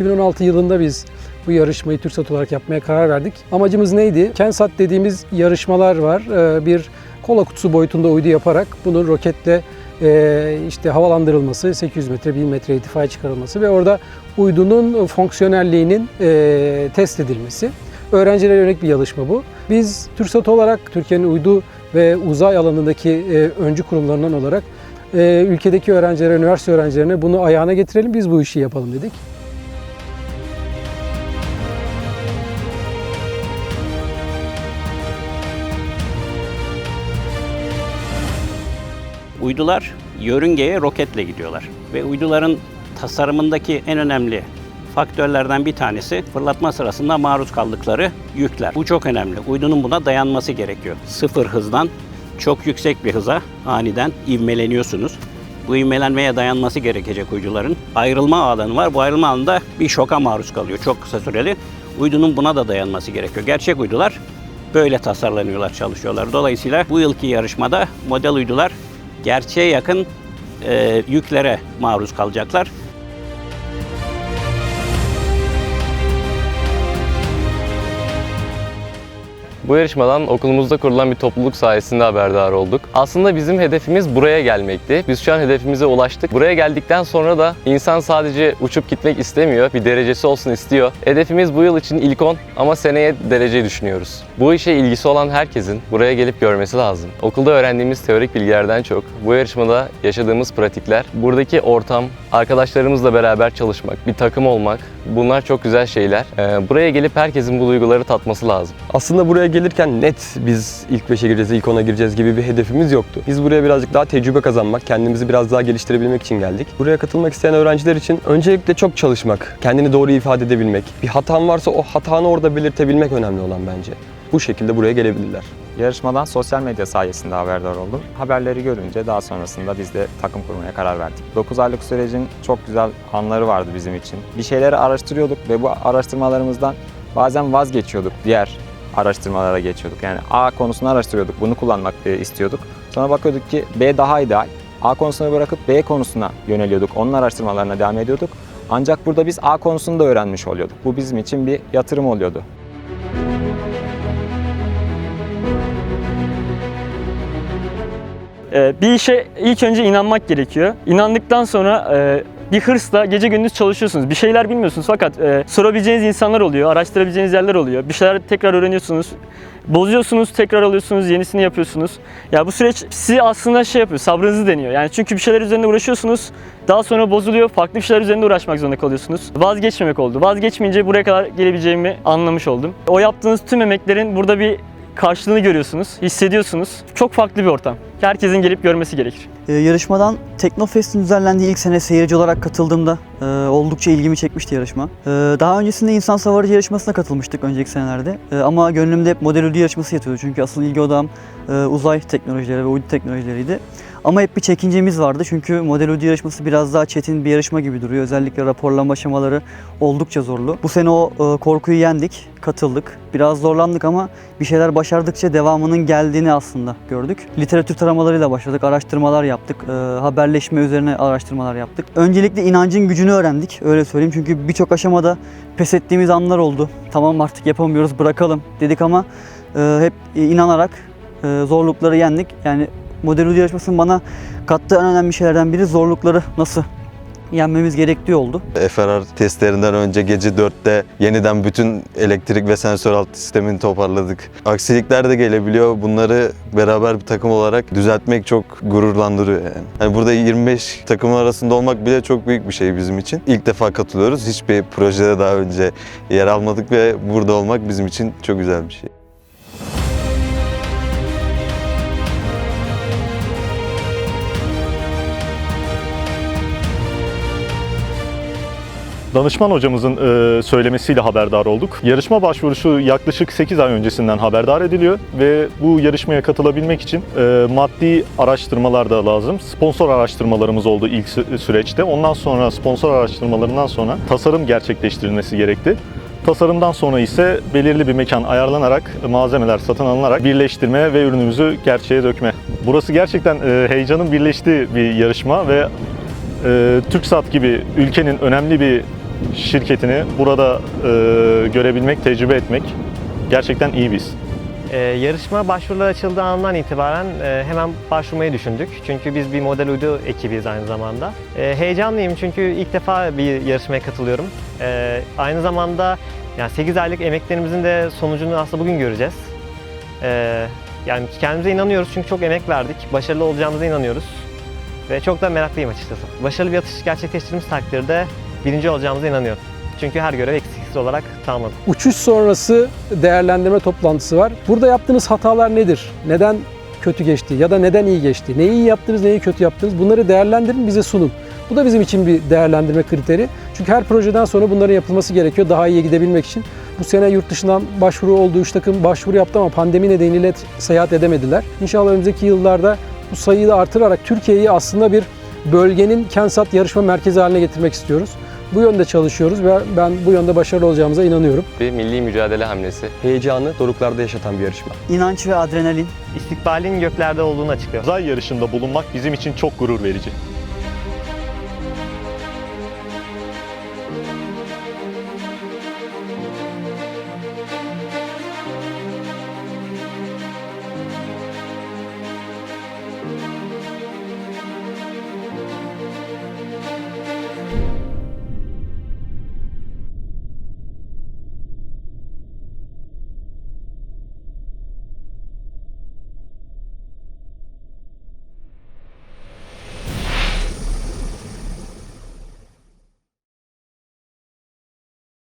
2016 yılında biz bu yarışmayı TÜRSAT olarak yapmaya karar verdik. Amacımız neydi? Kensat dediğimiz yarışmalar var. Ee, Bir kola kutusu boyutunda uydu yaparak bunun roketle e, işte havalandırılması, 800 metre, 1000 metre irtifaya çıkarılması ve orada uydunun fonksiyonelliğinin e, test edilmesi. Öğrencilere yönelik bir yarışma bu. Biz TÜRSAT olarak Türkiye'nin uydu ve uzay alanındaki e, öncü kurumlarından olarak ülkedeki öğrencilere, üniversite öğrencilerine bunu ayağına getirelim, biz bu işi yapalım dedik. Uydular yörüngeye roketle gidiyorlar ve uyduların tasarımındaki en önemli faktörlerden bir tanesi fırlatma sırasında maruz kaldıkları yükler. Bu çok önemli. Uydunun buna dayanması gerekiyor. Sıfır hızdan çok yüksek bir hıza aniden ivmeleniyorsunuz. Bu ivmelenmeye dayanması gerekecek uyduların. Ayrılma alanı var. Bu ayrılma alanında bir şoka maruz kalıyor çok kısa süreli. Uydunun buna da dayanması gerekiyor. Gerçek uydular böyle tasarlanıyorlar, çalışıyorlar. Dolayısıyla bu yılki yarışmada model uydular gerçeğe yakın e, yüklere maruz kalacaklar. Bu yarışmadan okulumuzda kurulan bir topluluk sayesinde haberdar olduk. Aslında bizim hedefimiz buraya gelmekti. Biz şu an hedefimize ulaştık. Buraya geldikten sonra da insan sadece uçup gitmek istemiyor, bir derecesi olsun istiyor. Hedefimiz bu yıl için ilk 10 ama seneye dereceyi düşünüyoruz. Bu işe ilgisi olan herkesin buraya gelip görmesi lazım. Okulda öğrendiğimiz teorik bilgilerden çok bu yarışmada yaşadığımız pratikler, buradaki ortam, arkadaşlarımızla beraber çalışmak, bir takım olmak bunlar çok güzel şeyler. Ee, Buraya gelip herkesin bu duyguları tatması lazım. Aslında buraya gelirken net biz ilk 5'e gireceğiz, ilk 10'a gireceğiz gibi bir hedefimiz yoktu. Biz buraya birazcık daha tecrübe kazanmak, kendimizi biraz daha geliştirebilmek için geldik. Buraya katılmak isteyen öğrenciler için öncelikle çok çalışmak, kendini doğru ifade edebilmek, bir hatan varsa o hatanı orada belirtebilmek önemli olan bence. Bu şekilde buraya gelebilirler. Yarışmadan sosyal medya sayesinde haberdar oldum. Haberleri görünce daha sonrasında biz de takım kurmaya karar verdik. 9 aylık sürecin çok güzel anları vardı bizim için. Bir şeyleri araştırıyorduk ve bu araştırmalarımızdan bazen vazgeçiyorduk. Diğer araştırmalara geçiyorduk. Yani A konusunu araştırıyorduk. Bunu kullanmak e, istiyorduk. Sonra bakıyorduk ki B daha ideal. A konusunu bırakıp B konusuna yöneliyorduk. Onun araştırmalarına devam ediyorduk. Ancak burada biz A konusunu da öğrenmiş oluyorduk. Bu bizim için bir yatırım oluyordu. Bir işe ilk önce inanmak gerekiyor. İnandıktan sonra e, bir hırsla gece gündüz çalışıyorsunuz. Bir şeyler bilmiyorsunuz fakat e, sorabileceğiniz insanlar oluyor, araştırabileceğiniz yerler oluyor. Bir şeyler tekrar öğreniyorsunuz. Bozuyorsunuz, tekrar alıyorsunuz, yenisini yapıyorsunuz. Ya bu süreç sizi aslında şey yapıyor, sabrınızı deniyor. Yani çünkü bir şeyler üzerinde uğraşıyorsunuz, daha sonra bozuluyor, farklı bir şeyler üzerinde uğraşmak zorunda kalıyorsunuz. Vazgeçmemek oldu. Vazgeçmeyince buraya kadar gelebileceğimi anlamış oldum. O yaptığınız tüm emeklerin burada bir karşılığını görüyorsunuz, hissediyorsunuz. Çok farklı bir ortam. Herkesin gelip görmesi gerekir. Ee, yarışmadan Teknofest'in düzenlendiği ilk sene seyirci olarak katıldığımda e, oldukça ilgimi çekmişti yarışma. E, daha öncesinde insan savarıcı yarışmasına katılmıştık önceki senelerde. E, ama gönlümde hep model yarışması yatıyordu çünkü asıl ilgi odam e, uzay teknolojileri ve uydu teknolojileriydi. Ama hep bir çekincemiz vardı çünkü model uydu yarışması biraz daha çetin bir yarışma gibi duruyor. Özellikle raporlama aşamaları oldukça zorlu. Bu sene o e, korkuyu yendik, katıldık. Biraz zorlandık ama bir şeyler başardıkça devamının geldiğini aslında gördük. Literatür taramalarıyla başladık, araştırmalar yaptık, e, haberleşme üzerine araştırmalar yaptık. Öncelikle inancın gücünü öğrendik, öyle söyleyeyim. Çünkü birçok aşamada pes ettiğimiz anlar oldu. Tamam artık yapamıyoruz, bırakalım dedik ama e, hep inanarak zorlukları yendik. Yani model yarışmasının bana kattığı en önemli şeylerden biri zorlukları nasıl yenmemiz gerektiği oldu. FRR testlerinden önce gece 4'te yeniden bütün elektrik ve sensör alt sistemini toparladık. Aksilikler de gelebiliyor. Bunları beraber bir takım olarak düzeltmek çok gururlandırıyor yani. Hani burada 25 takım arasında olmak bile çok büyük bir şey bizim için. İlk defa katılıyoruz. Hiçbir projede daha önce yer almadık ve burada olmak bizim için çok güzel bir şey. Danışman hocamızın e, söylemesiyle haberdar olduk. Yarışma başvurusu yaklaşık 8 ay öncesinden haberdar ediliyor ve bu yarışmaya katılabilmek için e, maddi araştırmalar da lazım. Sponsor araştırmalarımız oldu ilk sü- süreçte. Ondan sonra sponsor araştırmalarından sonra tasarım gerçekleştirilmesi gerekti. Tasarımdan sonra ise belirli bir mekan ayarlanarak, malzemeler satın alınarak birleştirme ve ürünümüzü gerçeğe dökme. Burası gerçekten e, heyecanın birleştiği bir yarışma ve e, TürkSat gibi ülkenin önemli bir şirketini burada e, görebilmek, tecrübe etmek gerçekten iyi bir his. Ee, yarışma başvurular açıldığı andan itibaren e, hemen başvurmayı düşündük. Çünkü biz bir model uydu ekibiyiz aynı zamanda. E, heyecanlıyım çünkü ilk defa bir yarışmaya katılıyorum. E, aynı zamanda yani 8 aylık emeklerimizin de sonucunu aslında bugün göreceğiz. E, yani kendimize inanıyoruz çünkü çok emek verdik. Başarılı olacağımıza inanıyoruz. Ve çok da meraklıyım açıkçası. Başarılı bir atış gerçekleştirdiğimiz takdirde birinci olacağımıza inanıyorum. Çünkü her görev eksiksiz olarak tamamladık. Uçuş sonrası değerlendirme toplantısı var. Burada yaptığınız hatalar nedir? Neden kötü geçti ya da neden iyi geçti? Neyi iyi yaptınız, neyi kötü yaptınız? Bunları değerlendirin, bize sunun. Bu da bizim için bir değerlendirme kriteri. Çünkü her projeden sonra bunların yapılması gerekiyor daha iyiye gidebilmek için. Bu sene yurt dışından başvuru oldu. Üç takım başvuru yaptı ama pandemi nedeniyle seyahat edemediler. İnşallah önümüzdeki yıllarda bu sayıyı artırarak Türkiye'yi aslında bir bölgenin Kensat yarışma merkezi haline getirmek istiyoruz. Bu yönde çalışıyoruz ve ben bu yönde başarılı olacağımıza inanıyorum. Bir milli mücadele hamlesi. Heyecanı doruklarda yaşatan bir yarışma. İnanç ve adrenalin İstikbalin göklerde olduğunu açıklıyor. Uzay yarışında bulunmak bizim için çok gurur verici.